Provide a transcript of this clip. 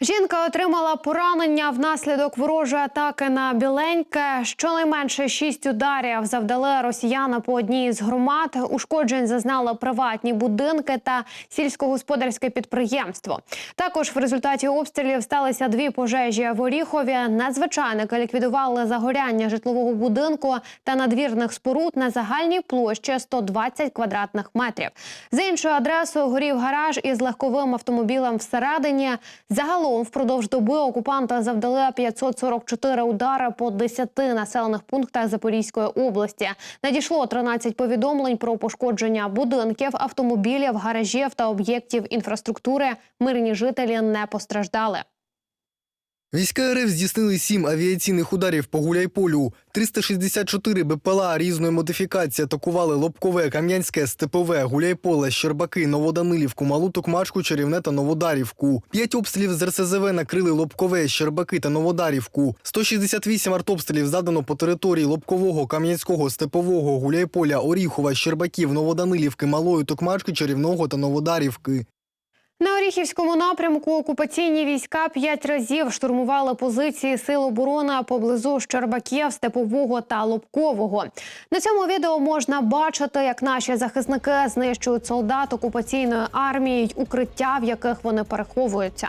Жінка отримала поранення внаслідок ворожої атаки на біленьке. Щонайменше шість ударів завдали росіяни по одній з громад. Ушкоджень зазнали приватні будинки та сільськогосподарське підприємство. Також в результаті обстрілів сталися дві пожежі в Оріхові. Надзвичайники ліквідували загоряння житлового будинку та надвірних споруд на загальній площі 120 квадратних метрів. За іншою адресою горів гараж із легковим автомобілем всередині. Загалом впродовж доби окупанти завдали 544 удари по 10 населених пунктах Запорізької області. Надійшло 13 повідомлень про пошкодження будинків, автомобілів, гаражів та об'єктів інфраструктури. Мирні жителі не постраждали. Війська РФ здійснили сім авіаційних ударів по Гуляйполю. 364 БПЛА різної модифікації атакували Лобкове, Кам'янське, Степове, Гуляйполе, Щербаки, Новоданилівку, Малу Токмачку, Чарівне та Новодарівку. П'ять обстрілів з РСЗВ накрили Лобкове, Щербаки та Новодарівку. 168 артобстрілів задано по території Лобкового, Кам'янського, Степового, Гуляйполя, Оріхова, Щербаків, Новоданилівки, Малої Токмачки, Чарівного та Новодарівки. На Оріхівському напрямку окупаційні війська п'ять разів штурмували позиції сил оборони поблизу Щербаків, Степового та Лобкового. На цьому відео можна бачити, як наші захисники знищують солдат окупаційної армії й укриття, в яких вони переховуються.